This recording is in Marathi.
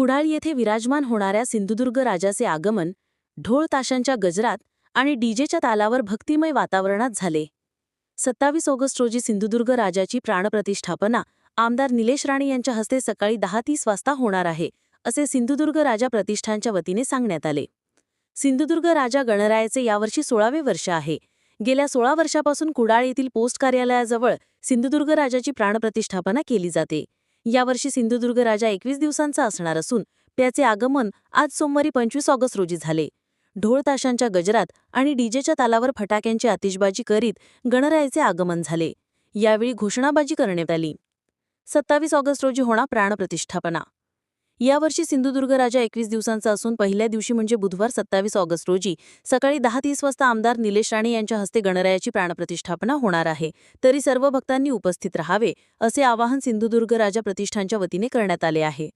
कुडाळ येथे विराजमान होणाऱ्या सिंधुदुर्ग राजाचे आगमन ढोळ ताशांच्या गजरात आणि डीजेच्या तालावर भक्तिमय वातावरणात झाले. सत्तावीस ऑगस्ट रोजी सिंधुदुर्ग राजाची प्राणप्रतिष्ठापना आमदार निलेश राणे यांच्या हस्ते सकाळी दहा तीस वाजता होणार आहे असे सिंधुदुर्ग राजा प्रतिष्ठानच्या वतीने सांगण्यात आले. सिंधुदुर्ग राजा गणरायाचे यावर्षी सोळावे वर्ष आहे. गेल्या सोळा वर्षापासून कुडाळ येथील पोस्ट कार्यालयाजवळ सिंधुदुर्ग राजाची प्राणप्रतिष्ठापना केली जाते. यावर्षी सिंधुदुर्ग राजा एकवीस दिवसांचा असणार असून त्याचे आगमन आज सोमवारी पंचवीस ऑगस्ट रोजी झाले. ढोळ ताशांच्या गजरात आणि डीजेच्या तालावर फटाक्यांची आतिषबाजी करीत गणरायाचे आगमन झाले. यावेळी घोषणाबाजी करण्यात आली. सत्तावीस ऑगस्ट रोजी होणार प्राणप्रतिष्ठापना यावर्षी सिंधुदुर्ग राजा एकवीस दिवसांचा असून पहिल्या दिवशी म्हणजे बुधवार सत्तावीस ऑगस्ट रोजी सकाळी दहा तीस वाजता आमदार निलेश राणे यांच्या हस्ते गणरायाची प्राणप्रतिष्ठापना होणार आहे. तरी सर्व भक्तांनी उपस्थित राहावे असे आवाहन सिंधुदुर्ग राजा प्रतिष्ठानच्या वतीने करण्यात आले आहे.